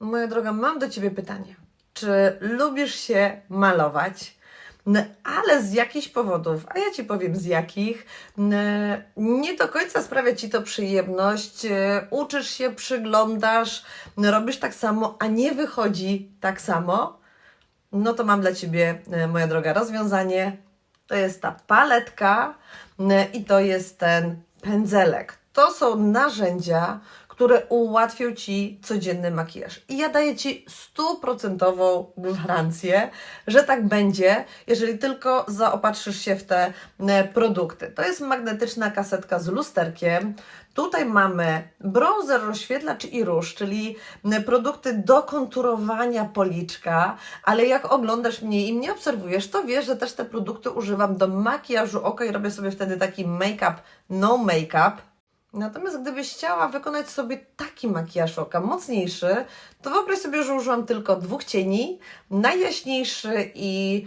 Moja droga, mam do Ciebie pytanie. Czy lubisz się malować? No, ale z jakichś powodów, a ja Ci powiem z jakich, nie do końca sprawia Ci to przyjemność, e, uczysz się, przyglądasz, robisz tak samo, a nie wychodzi tak samo, no to mam dla Ciebie, e, moja droga, rozwiązanie. To jest ta paletka i to jest ten pędzelek. To są narzędzia, które ułatwią Ci codzienny makijaż. I ja daję Ci stuprocentową gwarancję, że tak będzie, jeżeli tylko zaopatrzysz się w te e, produkty. To jest magnetyczna kasetka z lusterkiem. Tutaj mamy bronzer, rozświetlacz i róż, czyli e, produkty do konturowania policzka, ale jak oglądasz mnie i mnie obserwujesz, to wiesz, że też te produkty używam do makijażu oka i robię sobie wtedy taki make-up, no make-up. Natomiast gdybyś chciała wykonać sobie taki makijaż oka mocniejszy, to wyobraź sobie, że użyłam tylko dwóch cieni, najjaśniejszy i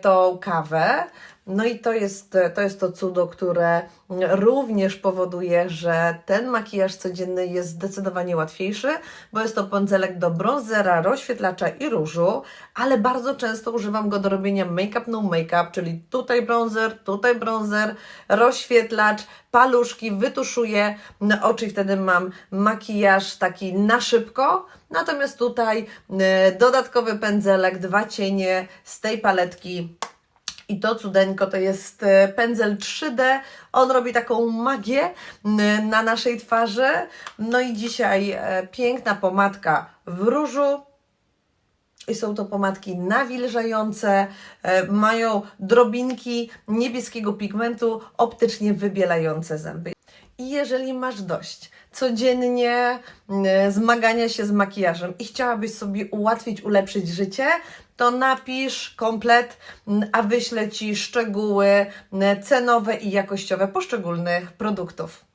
tą kawę. No i to jest, to jest to cudo, które również powoduje, że ten makijaż codzienny jest zdecydowanie łatwiejszy, bo jest to pędzelek do bronzera, rozświetlacza i różu, ale bardzo często używam go do robienia make-up, no make-up, czyli tutaj bronzer, tutaj bronzer, rozświetlacz, paluszki, wytuszuję na oczy i wtedy mam makijaż taki na szybko. Natomiast tutaj e, dodatkowy pędzelek, dwa cienie z tej paletki i to cudeńko to jest e, pędzel 3D. On robi taką magię na naszej twarzy. No i dzisiaj e, piękna pomadka w różu. I są to pomadki nawilżające, mają drobinki niebieskiego pigmentu, optycznie wybielające zęby. Jeżeli masz dość codziennie mm, zmagania się z makijażem i chciałabyś sobie ułatwić, ulepszyć życie, to napisz komplet, a wyślę Ci szczegóły cenowe i jakościowe poszczególnych produktów.